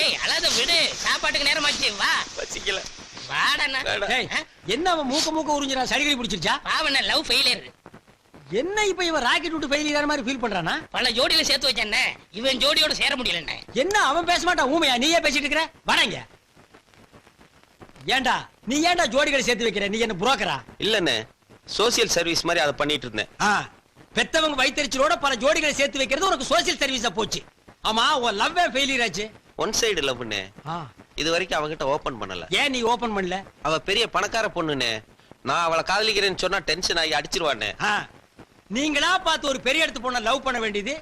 ஏய் அழாத விடு. சாப்பாட்டுக்கு நேரமாச்சு. வா. வச்சிக்கல. வாடண்ணா. டேய், என்ன அவன் மூக்க மூக்க உறிஞ்சிரா சடிகடி பிடிச்சிருச்சா? பாவண்ண லவ் ஃபெயிலியர் என்ன இப்ப இவன் ராக்கெட் விட்டு ஃபெயிலியர் மாதிரி ஃபீல் பண்றானா? பல ஜோடியில சேர்த்து வச்சேன்ன இவன் ஜோடியோட சேர முடியலண்ணே. என்ன அவன் பேச மாட்டான்? ஊமையா? நீயே பேசிட்டு இருக்கிற? வராங்க ஏன்டா நீ ஏன்டா ஜோடிகளை சேர்த்து வைக்கிற? நீ என்ன புரோக்கரா இல்லண்ணே. சோசியல் சர்வீஸ் மாதிரி அதை பண்ணிட்டு இருந்தேன். பெத்தவங்க வைத்தறிச்சலோட பல ஜோடிகளை சேர்த்து வைக்கிறது உனக்கு சோசியல் சர்வீஸா போச்சு. ஆமா உன் லவ் ஃபெயிலியர் ஆச்சு. ஒன் சைடு லவ்னு இது வரைக்கும் அவகிட்ட ஓபன் பண்ணல. ஏன் நீ ஓபன் பண்ணல? அவ பெரிய பணக்கார பொண்ணுன்னு. நான் அவளை காதலிக்கிறேன்னு சொன்னா டென்ஷன் ஆகி அடிச்சிருவானே நீங்களா பார்த்து ஒரு பெரிய இடத்து பொண்ண லவ் பண்ண வேண்டியது?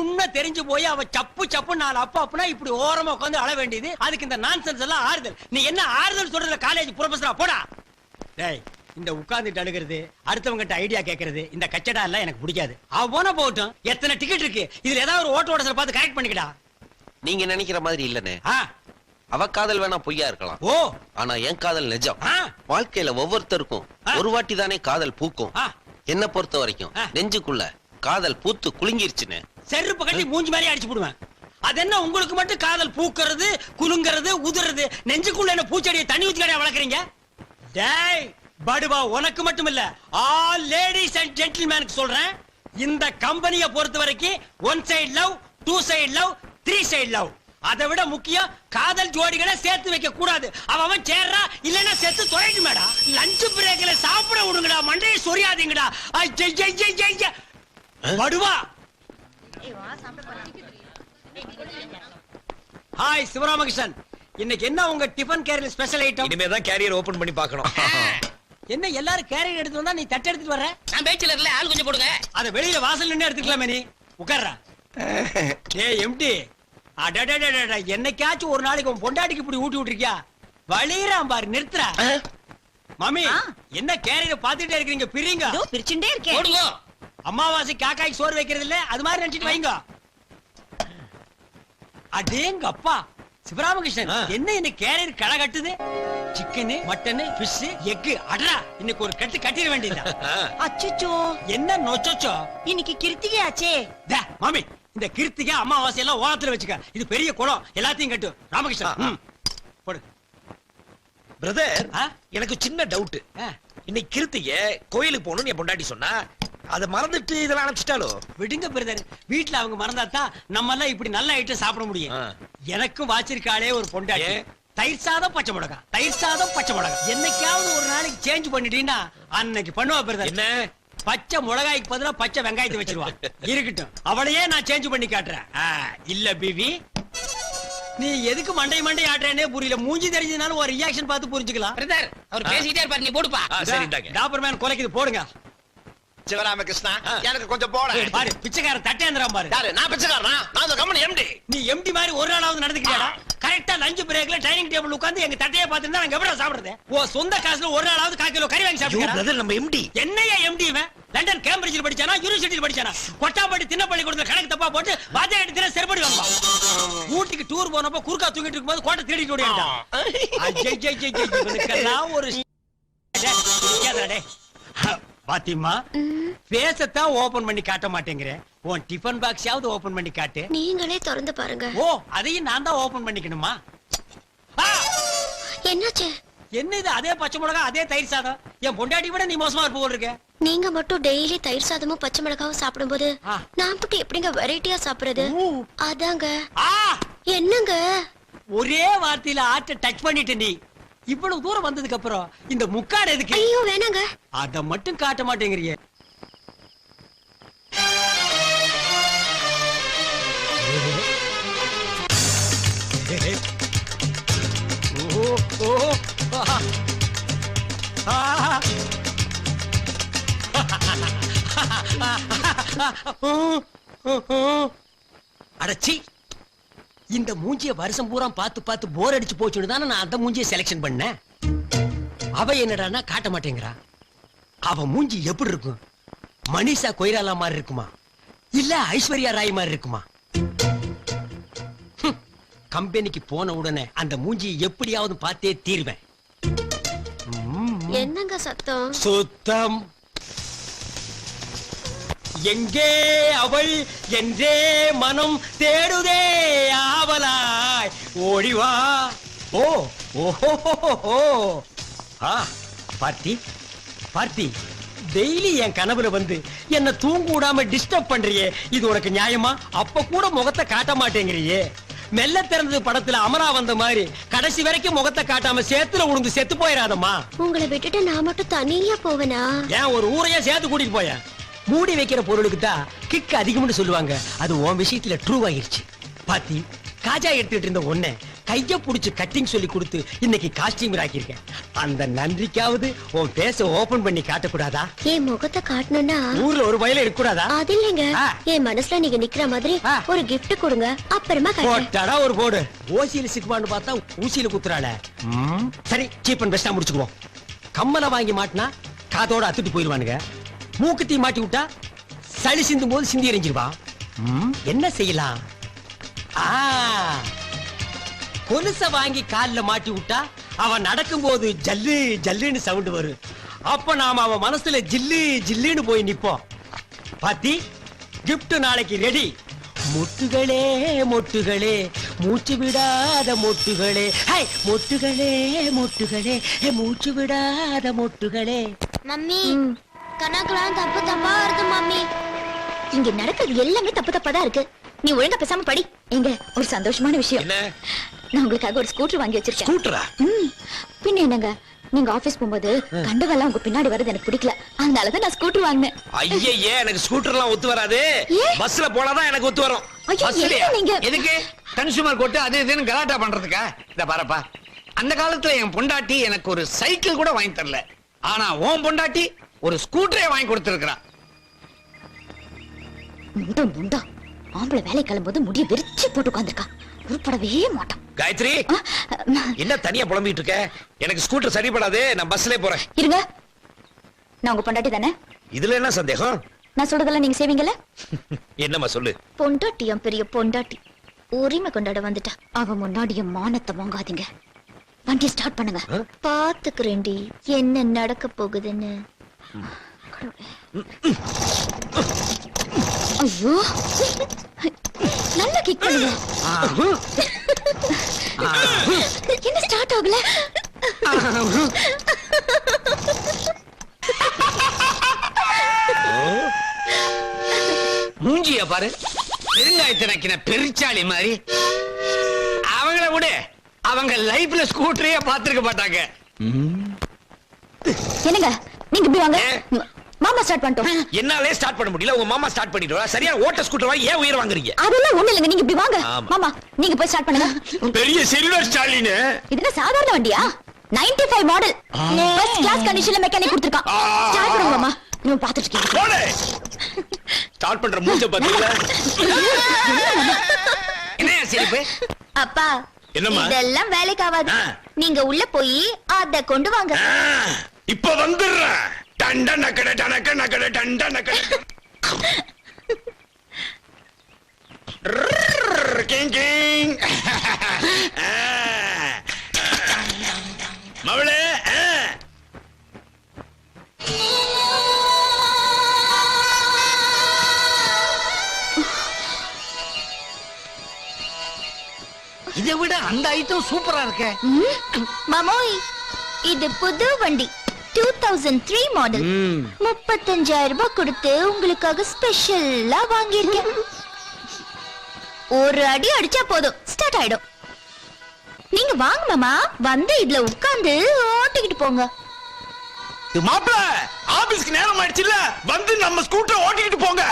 உன்னை தெரிஞ்சு போய் அவ சப்பு சப்பு நாலு அப்பா அப்பனா இப்படி ஓரமா உட்காந்து அழ வேண்டியது. அதுக்கு இந்த நான்சென்ஸ் எல்லாம் ஆறுதல். நீ என்ன ஆறுதல் சொல்றதுல காலேஜ் ப்ரொஃபஸரா போடா. டேய் இந்த உட்கார்ந்துட்டு அழுகிறது அடுத்தவங்க கிட்ட ஐடியா கேக்குறது இந்த கச்சடா எல்லாம் எனக்கு பிடிக்காது. அவ போன போகட்டும். எத்தனை டிக்கெட் இருக்கு? இதுல ஏதாவது ஒரு ஓட்ட ஓடசல பார்த்து கரெக்ட் பண்ணிக்கடா. நீங்க நினைக்கிற மாதிரி இல்லனே. அவ காதல் வேணா பொய்யா இருக்கலாம். ஓ. ஆனா என் காதல் நிஜம். வாழ்க்கையில ஒவ்வொருத்தருக்கும். ஒரு வாட்டி தானே காதல் பூக்கும். என்ன பொறுத்த வரைக்கும். நெஞ்சுக்குள்ள காதல் பூத்து குலுங்கிருச்சுன்னு. செருப்பு கட்டி மூஞ்சி மாதிரி அடிச்சு போடுவேன். அது என்ன உங்களுக்கு மட்டும் காதல் பூக்கிறது குலுங்கிறது உதிர்றது நெஞ்சுக்குள்ள என்ன பூச்செடியை தண்ணி ஊத்தி கடையா வளர்க்குறீங்க? டேய் படுவா உனக்கு மட்டும் இல்ல ஆல் லேடிஸ் அண்ட் ஜென்டில்மேனுக்கு சொல்றேன். இந்த கம்பெனியை பொறுத்த வரைக்கும் one side love two side love three side love அதை விட முக்கியம் காதல் ஜோடிகளை சேர்த்து வைக்க கூடாது. அவன் அவன் சேர்றா இல்லன்னா செத்து தொலைட்டு மேடா லஞ்ச் பிரேக்ல சாப்பிட விடுங்கடா மண்டையை சொரியாதீங்கடா. ஐய படுவா ஹாய் சிவராமகிருஷ்ணன். இன்னைக்கு என்ன உங்க டிஃபன் கேரியர் ஸ்பெஷல் ஐட்டம் இனிமே தான் கேரியர் ஓபன் பண்ணி பார்க்கணும். என்ன எல்லாரும் கேரியர் எடுத்து வந்தா நீ தட்டு எடுத்துட்டு வர்ற? நான் பேச்சுலர்ல ஆள் கொஞ்சம் போடுங்க. அத வெளியில வாசல் நின்னு எடுத்துக்கலாமே நீ. உட்கார்றா. ஏய் எம்டி. அடடடடட என்னைக்காச்சும் ஒரு நாளைக்கு உன் பொண்டாட்டிக்கு இப்படி ஊட்டி விட்டுருக்கியா? வலிறான் பாரு நிறுத்துறா மாமி என்ன கேரியர் பாத்துட்டே இருக்கீங்க பிரிங்க. இதோ பிரிச்சுட்டே இருக்கேன். போடுங்க. அமாவாசை காக்காய்க்கு சோறு வைக்கிறது இல்ல அது மாதிரி நினைச்சிட்டு வைங்க. அடேங்க அப்பா சிவராமகிருஷ்ணன். என்ன இந்த கேரியர் களை கட்டுது? சிக்கனு மட்டனு ஃபிஷ் எக்கு அடரா இன்னைக்கு ஒரு கட்டு கட்டிட வேண்டியதா அச்சச்சோ. என்ன நொச்சோச்சோ? இன்னைக்கு கிருத்திகை ஆச்சே டே, மாமி இந்த கிருத்திகை அமாவாசை எல்லாம் ஓரத்துல வச்சுக்க. இது பெரிய குளம். எல்லாத்தையும் கட்டு. ராமகிருஷ்ணன். போடு. பிரதர்? எனக்கு சின்ன டவுட் இன்னைக்கு கிருத்திய கோயிலுக்கு போகணும்னு என் பொண்டாட்டி சொன்னா அதை மறந்துட்டு இதெல்லாம் அனுப்பிச்சிட்டாலோ விடுங்க பிரதர் வீட்ல அவங்க மறந்தாதான் நம்ம எல்லாம் இப்படி நல்ல ஐட்டம் சாப்பிட முடியும். எனக்கும் வாச்சிருக்காளே ஒரு பொண்டாட்டி? தயிர் சாதம் பச்சை மிளகா. தயிர் சாதம் பச்சை மிளகா. என்னைக்காவது ஒரு நாளைக்கு சேஞ்ச் பண்ணிட்டீங்கன்னா அன்னைக்கு பண்ணுவா பிரதர் என்ன? பச்சை மிளகாய்க்கு பதிலா பச்சை வெங்காயத்தை வச்சிருவா. இருக்கட்டும். அவளையே நான் சேஞ்ச் பண்ணி காட்டுறேன். இல்ல பிவி நீ எதுக்கு மண்டை மண்டை ஆட்டுறேனே புரியல. மூஞ்சி தெரிஞ்சதுனால ஒரு ரியாக்ஷன் பார்த்து புரிஞ்சுக்கலாம். பிரதர் அவர் பேசிக்கிட்டே இருப்பாரு. நீ போடுப்பா டாபர் மேன் கொலைக்குது. போடுங்க. சிவராமகிருஷ்ணா எனக்கு கொஞ்சம் போட. பாரு பிச்சைக்காரன் தட்டேந்திரம் பாரு. யாரு? நான் பிச்சைக்காரனா? நான் அந்த கம்பெனி எம்டி நீ எம்டி மாதிரி ஒரு நாளாவது நடந்துக்கிறியாடா கரெக்டா லஞ்ச் பிரேக்ல டைனிங் டேபிள் உட்கார்ந்து எங்க தட்டையை பார்த்துருந்தா நாங்க எப்படி சாப்பிடுறது? ஓ சொந்த காசுல ஒரு நாளாவது கால் கிலோ கறி வாங்கி சாப்பிடுறா பிரதர் நம்ம எம்டி என்னையா எம்டி இவன்? லண்டன் கேம்பிரிட்ஜில் படிச்சானா? யூனிவர்சிட்டியில் படிச்சானா? கொட்டாப்பட்டி தின்னப்பள்ளி கொடுத்த கணக்கு தப்பா போட்டு வாத்தியார் எடுத்து செருப்படி வாங்குவான். ஊட்டிக்கு டூர் போனப்ப குறுக்கா தூங்கிட்டு இருக்கும்போது கோட்டை தேடிட்டு ஓடியாண்டான் இவனுக்கெல்லாம் ஒரு. பாத்திமா பேசத்தான் ஓபன் பண்ணி காட்ட மாட்டேங்கிறேன் உன் டிஃபன் பாக்ஸாவது ஓபன் பண்ணி காட்டு. நீங்களே திறந்து பாருங்க. ஓ அதையும் நான் தான் ஓபன் பண்ணிக்கணுமா! என்னாச்சு? என்ன இது அதே பச்சை மிளகா அதே தயிர் சாதம்? என் பொண்டாட்டி விட நீ மோசமா இருப்ப போல இருக்க. நீங்க மட்டும் டெய்லி தயிர் சாதமும் பச்சை மிளகாவும் சாப்பிடும்போது. நான் மட்டும் எப்படிங்க வெரைட்டியா சாப்பிடுறது. அதாங்க. ஆ! என்னங்க? ஒரே வார்த்தையில ஆட்ட டச் பண்ணிட்டு நீ. இவ்வளவு தூரம் வந்ததுக்கு அப்புறம் இந்த முக்காடு எதுக்கு ஐயோ வேணாங்க அத மட்டும் காட்ட மாட்டேங்கிறியே. அடச்சி இந்த மூஞ்சிய வருஷம் பூரா பார்த்து பார்த்து போர் அடிச்சு போச்சுன்னு தானே நான் அந்த மூஞ்சிய செலக்ஷன் பண்ணேன். அவ என்னடான்னா காட்ட மாட்டேங்கிறா. அவ மூஞ்சி எப்படி இருக்கும்? மனிஷா கொய்ராலா மாதிரி இருக்குமா? இல்ல ஐஸ்வர்யா ராய் மாதிரி இருக்குமா? கம்பெனிக்கு போன உடனே அந்த மூஞ்சி எப்படியாவது பார்த்தே தீர்வேன். என்னங்க சத்தம்? சுத்தம். எங்கே அவள்? என்றே மனம் தேடுதே ஆவலாய். ஓடிவா ஓ ஓஹோ ஆ பார்த்தி பார்த்தி. டெய்லி என் கனவுல வந்து என்ன தூங்க விடாம டிஸ்டர்ப் பண்றியே. இது உனக்கு நியாயமா? அப்ப கூட முகத்தை காட்ட மாட்டேங்கிறியே. மெல்ல திறந்தது படத்துல அமரா வந்த மாதிரி கடைசி வரைக்கும் முகத்தை காட்டாம சேத்துல உளுந்து செத்து போயிடாதம்மா உங்களை விட்டுட்டு நான் மட்டும் தனியா போவேனா? ஏன் ஒரு ஊரையே சேர்த்து கூட்டிட்டு போய மூடி வைக்கிற பொருளுக்கு தான் கிக் அதிகம்னு சொல்லுவாங்க. அது உன் விஷயத்துல ட்ரூ ஆயிருச்சு. பாத்தி காஜா எடுத்துட்டு இருந்த ஒன்ன கைய புடிச்சு கட்டிங் சொல்லி கொடுத்து இன்னைக்கு காஸ்டியூமர் ஆக்கியிருக்கேன். அந்த நன்றிக்காவது உன் பேச ஓபன் பண்ணி காட்டக்கூடாதா? என் முகத்தை காட்டணும்னா ஊர்ல ஒரு வயல எடுக்கக்கூடாதா? அது இல்லைங்க. என் மனசுல நீங்க நிக்கிற மாதிரி. ஒரு gift கொடுங்க. அப்புறமா போட்டாடா ஒரு போடு ஓசியில சிக்குமான்னு பார்த்தா ஊசியில குத்துறாள. ம், சரி சீப் அண்ட் பெஸ்டா முடிச்சுக்குவோம். கம்மலை வாங்கி மாட்டினா காதோட அத்துட்டு போயிருவானுங்க மூக்குத்தி மாட்டி விட்டா சளி சிந்தும் போது சிந்தி எறிஞ்சிருவா என்ன செய்யலாம்? ஆ. கொலுச வாங்கி கால்ல மாட்டி விட்டா அவன் நடக்கும்போது ஜல்லு ஜல்லுன்னு சவுண்ட் வரும். அப்ப நாம அவன் மனசுல ஜில்லு ஜில்லுன்னு போய் நிப்போம். பாத்தி gift நாளைக்கு ரெடி மொட்டுகளே மொட்டுகளே மூச்சு விடாத மொட்டுகளே. ஹை மொட்டுகளே மொட்டுகளே மூச்சு விடாத மொட்டுகளே. மம்மி கணக்கெல்லாம் தப்பு தப்பா வருது மம்மி. இங்க நடக்கிறது எல்லாமே தப்பு தப்பா தான் இருக்கு. நீ ஒழுங்கா பேசாம படி. இங்க ஒரு சந்தோஷமான விஷயம். என்ன? நான் உங்களுக்காக ஒரு ஸ்கூட்டர் வாங்கி வச்சிருக்கேன். ஸ்கூட்டரா ம், பின்ன என்னங்க? நீங்க ஆபீஸ் போகும்போது கண்டவெல்லாம் உங்க பின்னாடி வருது எனக்கு பிடிக்கல. அதனாலதான் நான் ஸ்கூட்டர் வாங்கினேன். ஐயே எனக்கு ஸ்கூட்டர்லாம் ஒத்து வராது? பஸ்ல போனாதான் எனக்கு ஒத்து வரும்? எதுக்கு நீங்க? எதுக்கு? கன்சூமர் கோர்ட்டு அது இதுன்னு கலாட்டா பண்றதுக்கா? இத பாருப்பா. அந்த காலத்துல என் பொண்டாட்டி எனக்கு ஒரு சைக்கிள் கூட வாங்கி தரல. ஆனா உன் பொண்டாட்டி ஒரு ஸ்கூட்டரே வாங்கி கொடுத்திருக்கிறா. முண்டா முண்டா. ஆம்பளை வேலை கிளம்பும்போது முடிய விரிச்சு போட்டு உட்காந்துருக்கா உருப்படவே மாட்டான். காயத்ரி என்ன தனியா புலம்பிட்டு இருக்க? எனக்கு ஸ்கூட்டர் சரிப்படாது நான் பஸ்ல போறேன். இருங்க. நான் உங்க பொண்டாட்டி தானே? இதுல என்ன சந்தேகம்? நான் சொல்றதெல்லாம் நீங்க செய்வீங்கல்ல? என்னம்மா சொல்லு? பொண்டாட்டி என் பெரிய பொண்டாட்டி. உரிமை கொண்டாட வந்துட்டா. அவ முன்னாடி என் மானத்தை வாங்காதீங்க. வண்டியை ஸ்டார்ட் பண்ணுங்க. பாத்துக்கிறேன்டி என்ன நடக்க போகுதுன்னு. ஐயோ. நல்லா கிக் பண்ணுங்க. என்ன ஸ்டார்ட் ஆகல? மூஞ்சிய பாரு. பெருங்காயத்தை நக்கின பெருச்சாளி மாதிரி. அவங்கள விடு. அவங்க லைஃப்ல ஸ்கூட்டரையே பார்த்திருக்க மாட்டாங்க. என்னங்க? இப்படி வாங்க. மாமா ஸ்டார்ட் பண்ணிட்டோம். என்னாலே ஸ்டார்ட் பண்ண முடியல. உங்க மாமா ஸ்டார்ட் பண்ணிட்டு சரியா ஓட்ட ஸ்கூட்டர் வாங்கி ஏன் உயிர் வாங்குறீங்க? அதெல்லாம் ஒண்ணு இல்லைங்க. நீங்க இப்படி வாங்க. மாமா நீங்க போய் ஸ்டார்ட் பண்ணுங்க. பெரிய சில்வர் ஸ்டாலின். இது என்ன சாதாரண வண்டியா? 95 ஃபைவ் மாடல் ஃபர்ஸ்ட் கிளாஸ் கண்டிஷன்ல மெக்கானிக் கொடுத்துருக்கான். ஸ்டார்ட் பண்ணுங்க மாமா. நீங்க பாத்துட்டு இருக்கீங்க. ஸ்டார்ட் பண்ற மூஞ்ச பாத்தீங்களா? என்ன சிரிப்பு? அப்பா என்னம்மா? இதெல்லாம் வேலைக்கு ஆகாது. நீங்க உள்ள போய் அத கொண்டு வாங்க. இப்ப வந்துடுறேன் டண்ட நக்கட டனக்க நக்கட டண்ட நக்கட. King king. மவளே இதை விட அந்த ஐட்டம் சூப்பரா இருக்கே. மாமோய் இது புது வண்டி டூ தௌசண்ட் த்ரீ மாடல் முப்பத்தஞ்சாயிரம் ரூபாய் கொடுத்து உங்களுக்காக ஸ்பெஷலா வாங்கியிருக்கேன். ஒரு அடி அடிச்சா போதும் ஸ்டார்ட் ஆயிடும். நீங்க வாங்க மாமா. வந்து இதுல உட்கார்ந்து ஓட்டிக்கிட்டு போங்க. மாப்பிள ஆபீஸ்க்கு நேரம் ஆயிடுச்சுல்ல வந்து நம்ம ஸ்கூட்டர் ஓட்டிக்கிட்டு போங்க.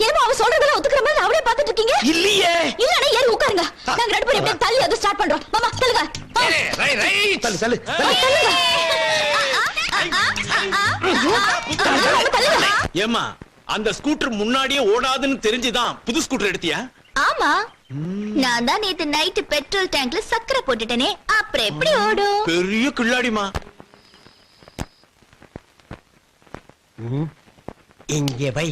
ஏமா அவ சொல்றதெல்லாம் ஒத்துக்கிற மாதிரி பாத்துட்டு இருக்கீங்க இல்லையே இல்லனா ஏறி உட்காருங்க நாங்க ரெண்டு பேரும் இப்படி தள்ளி அது ஸ்டார்ட் பண்றோம் மாமா தள்ளுங்க ஆ, ரை ரை தள்ளு தள்ளு ஆ, தள்ளுங்க ஐயோ, மாமா, தள்ளுங்க ஏமா அந்த ஸ்கூட்டர் முன்னாடியே ஓடாதுன்னு தெரிஞ்சுதான் புது ஸ்கூட்டர் எடுத்தியா ஆமா நான் தான் நேத்து நைட்டு பெட்ரோல் டேங்க்ல சக்கரை போட்டுட்டேனே அப்புறம் எப்படி ஓடும் பெரிய கில்லாடிமா இங்கே வை.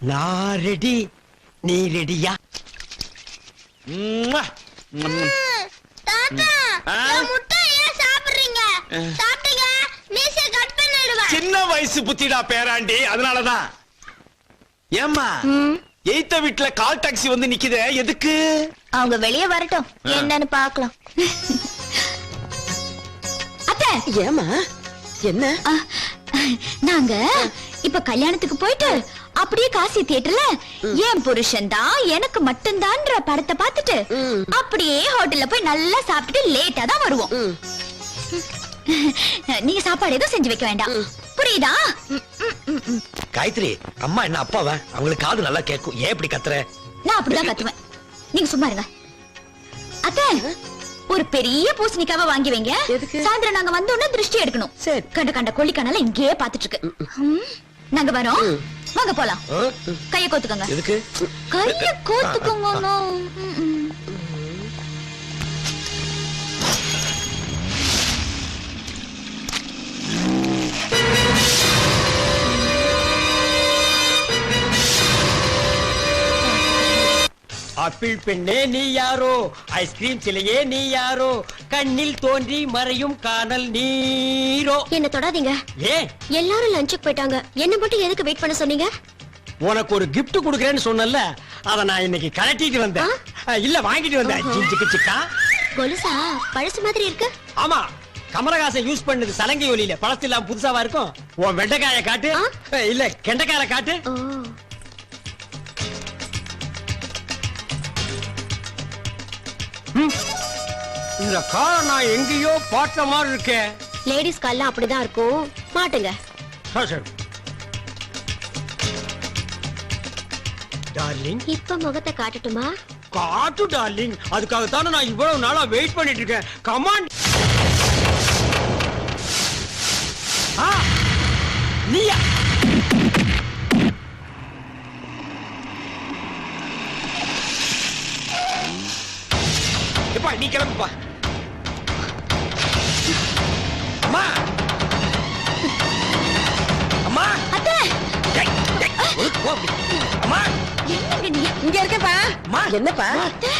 நான் ரெடி. நீ ரெடியா? சின்ன வயசு புத்திடா பேராண்டி. அதனாலதான். ஏம்மா எய்த்த வீட்டுல கால் டாக்ஸி வந்து நிக்குதே எதுக்கு? அவங்க வெளியே வரட்டும். என்னன்னு பார்க்கலாம். அத்தை. ஏமா என்ன? ஆ, நாங்க இப்ப கல்யாணத்துக்கு போயிட்டு அப்படியே காசி தியேட்டர்ல என் புருஷன் தான் எனக்கு மட்டும்தான்ற படத்தை பார்த்துட்டு அப்படியே ஹோட்டல்ல போய் நல்லா சாப்பிட்டுட்டு லேட்டா தான் வருவோம். நீங்க சாப்பாடு எதுவும் செஞ்சு வைக்க வேண்டாம். புரியுதா? காயத்ரி அம்மா என்ன அப்பாவா? அவங்களுக்கு காது நல்லா கேட்கும். ஏன் இப்படி கத்துற? நான் அப்படிதான் கத்துவேன். நீங்க சும்மா இருங்க. அத்தை ஒரு பெரிய பூசணிக்காவை வாங்கி வைங்க? சாயந்தரம் நாங்க வந்த உடனே திருஷ்டி எடுக்கணும். சரி. கண்ட கண்ட கொல்லிக்கனால இங்கேயே பாத்துட்டு இருக்கு. நாங்க வரோம். வாங்க போலாம்? கைய கோத்துக்கோங்க. கைய கோத்துக்கோங்க ஆப்பிள் பெண்ணே நீ யாரோ? ஐஸ்கிரீம் சிலையே நீ யாரோ? கண்ணில் தோன்றி மறையும் காணல் நீரோ? என்ன தொடாதீங்க. ஏன் எல்லாரும் லஞ்சுக்கு போயிட்டாங்க. என்ன மட்டும் எதுக்கு வெயிட் பண்ண சொன்னீங்க? உனக்கு ஒரு gift கொடுக்கறேன்னு சொன்னல அத நான் இன்னைக்கு கலட்டிட்டு வந்தேன். இல்ல வாங்கிட்டு வந்தேன். ஜிஞ்சுக்கு சிக்கா கொலுசா பழசு மாதிரி இருக்கு. ஆமா கமலஹாசன் யூஸ் பண்ணது சலங்கை ஒலியில. பழசு இல்லாம புதுசாவா இருக்கும்? உன் வெண்டைக்காய காட்டு. இல்ல கெண்டைக்காய காட்டு. இந்த காரை நான் எங்கேயோ பார்த்த மாதிரி இருக்கேன் லேடிஸ் கால்லாம் அப்படிதான் இருக்கும். மாட்டுங்க. டார்லிங் இப்ப முகத்தை காட்டட்டுமா? காட்டு டார்லிங் அதுக்காகத்தானே நான் இவ்வளவு நாளா வெயிட் பண்ணிட்டு இருக்கேன். கமான் நீயா? எப்பா நீ கிளம்புப்பா. இங்க இருக்கேப்பா அம்மா. என்னப்பா?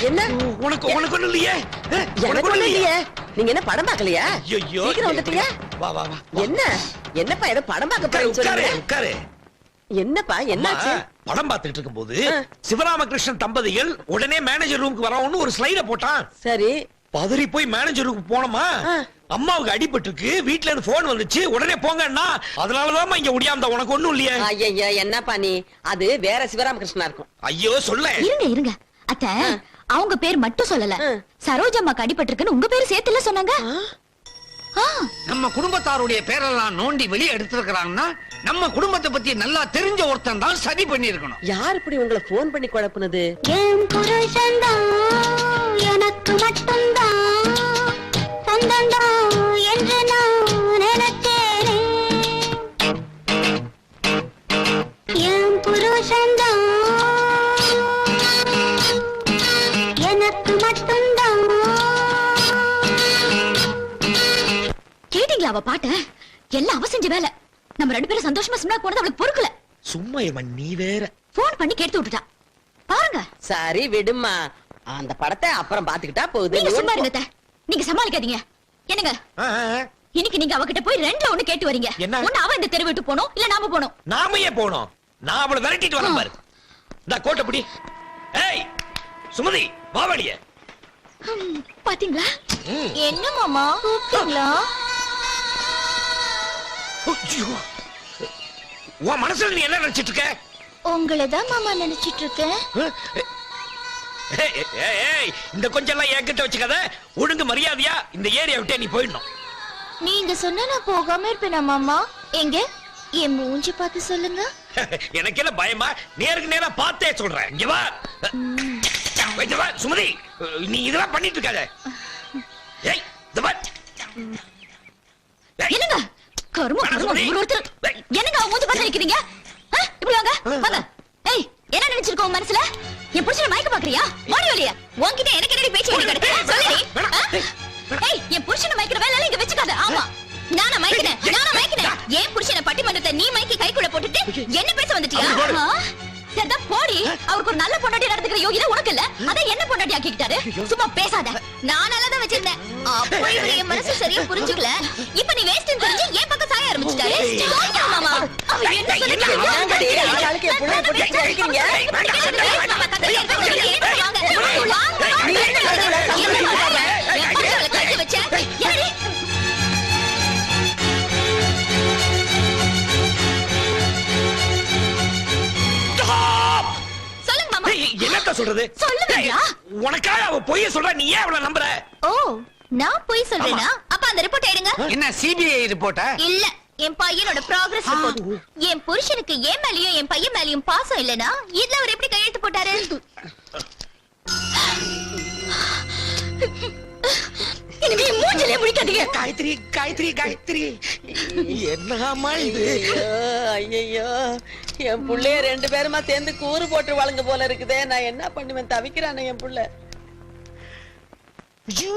என்ன? உனக்கு உனக்கு ஒண்ணும் இல்லையே. எனக்கு நீங்க என்ன படம் பார்க்கலையா? ஐயோ சீக்கிரம் வந்துட்டீங்க. வா வா வா. என்ன? என்னப்பா ஏதோ படம் பார்க்க போறேன்னு சொல்லுங்க உட்காரு. என்னப்பா என்னாச்சு? படம் பார்த்துட்டு இருக்கும்போது. சிவராமகிருஷ்ணன் தம்பதிகள் உடனே மேனேஜர் ரூமுக்கு வரவும்னு ஒரு ஸ்லைட போட்டான். சரி. பதறி போய் மேனேஜர் ரூமுக்கு போனோமா. அம்மாவுக்கு அடிபட்டிருக்கு வீட்ல இருந்து போன் வந்துச்சு உடனே போங்கன்னா அதனாலதான் இங்க முடியாம உனக்கு ஒண்ணும் இல்லையே. ஐயா என்னப்பா நீ? அது வேற சிவராமகிருஷ்ணா இருக்கும். ஐயோ சொல்ல. இருங்க இருங்க. அத்தை அவங்க பேர் மட்டும் சொல்லல. சரோஜம்மாக்கு அடிபட்டிருக்குன்னு உங்க பேரு சேர்த்துல சொன்னாங்க? ஆ, நம்ம குடும்பத்தாருடைய பேரெல்லாம் நோண்டி வெளியே எடுத்திருக்கிறாங்கன்னா நம்ம குடும்பத்தை பத்தி நல்லா தெரிஞ்ச ஒருத்தன் தான் சரி பண்ணிருக்கணும் யார் இப்படி உங்களை போன் பண்ணி குழப்புனது? எனக்கு மட்டும்தான் சொந்தண்டா என்று நான் நினைச்சேனே என் புருஷன் எனக்கு மட்டும்தான். கேட்டீங்களா அவ பாட்ட? எல்லாம் அவ செஞ்ச வேலை. நம்ம ரெண்டு பேரும் சந்தோஷமா சொன்னா போனது அவளுக்கு பொறுக்கல. சும்மா இவன் நீ வேற. போன் பண்ணி கேட்டு விட்டுட்டா. பாருங்க. சரி விடுமா அந்த படத்தை அப்புறம் பாத்துக்கிட்டா போகுது. நீங்க சும்மா இருங்க. நீங்க சமாளிக்காதீங்க. என்னங்க. இன்னைக்கு நீங்க அவகிட்ட போய் ரெண்டுல ஒண்ணு கேட்டு வரீங்க. என்ன? ஒண்ணு அவ இந்த தெரு விட்டு போனோம் இல்ல நாம போனோம் நாம ஏன் போனோம் நான் அவளை விரட்டிட்டு வரேன் பாரு. இந்த கோட்டை பிடி. ஏய் சுமதி வாவலிய ஹம், பாத்தீங்களா. என்ன மாமா? கூப்பிட்டீங்களா உன் மனசுல நீ என்ன நினைச்சிட்டு இருக்க? உங்களை தான் மாமா நினைச்சிட்டு இருக்கேன். இந்த கொஞ்சம் எல்லாம் என்கிட்ட வச்சுக்காத. ஒழுங்கு மரியாதையா இந்த ஏரியா விட்டே நீ போயிடணும். நீங்க சொன்னா நான் போகாம இருப்பேனா மாமா? எங்க? என் மூஞ்சி பார்த்து சொல்லுங்க. எனக்கு என்ன பயமா? நேருக்கு நேரா பார்த்தே சொல்றேன். இங்க வா. வா சுமதி. நீ இதெல்லாம் பண்ணிட்டு இருக்காத. ஏய் இந்த வா ஏய், என்னங்க? கரும. ஒரு ஒருத்தர். என்னங்க அவன் மூஞ்சி பார்த்து நிக்கிறீங்க? இப்படி வாங்க வாங்க. என்ன நினைச்சிருக்க உன் மனசுல? என் புருஷனை மயக்க பாக்குறியா ஓடி வெளிய. உன்கிட்ட எனக்கு என்னடி பேச்சு கிடக்கு? ஏய் என் புருஷனை மயக்கிற வேலை இங்க வச்சுக்காத. ஆமா. நானா மயக்கினேன். நானா மயக்கினேன். என் புருஷனை பட்டிமன்றத்தை நீ மயக்கி கைக்குள்ள போட்டுட்டு என்ன பேச வந்துட்டியா? போடு. அவருக்கு ஒரு நல்ல பொண்டாட்டி நடந்துக்கிற யோகிதை உனக்கு இல்ல. அதான் என்ன பொண்டாட்டி ஆக்கிக்கிட்டாரு? சும்மா பேசாத. நான் நல்லா தான் வச்சிருந்தேன். அப்போ என் மனசு சரியா புரிஞ்சுக்கல. இப்ப நீ வேஸ்ட் தெரிஞ்சு ஏன் பக்கம் சாய ஆரம்பிச்சிட்டாரு. மாமா. அவ என்ன என்ன சொல்றது. ஏய், உனக்காக அவ பொய்ய சொல்றா நீ ஏன் அவள நம்புற? ஓ நான் போய் சொல்றேனா? அப்ப அந்த ரிப்போர்ட் எடுங்க. என்ன சிபிஐ ரிப்போர்ட்டா? இல்ல என் பையனோட ப்ராக்ரஸ் ரிப்போர்ட். என் புருஷனுக்கு என் மேலயும் என் பையன் மேலயும் பாசம் இல்லனா இதுல அவர் எப்படி கையெழுத்து போட்டாரு? இனிமே மூஞ்சிலே முடிக்காதீங்க காயத்ரி காயத்ரி காயத்ரி. என்னமா இது? ஐயோ என் புள்ளைய ரெண்டு பேருமா சேர்ந்து கூறு போட்டு வழங்க போல இருக்குதே. நான் என்ன பண்ணுவேன்? தவிக்கிறானே என் புள்ள. ஐயோ!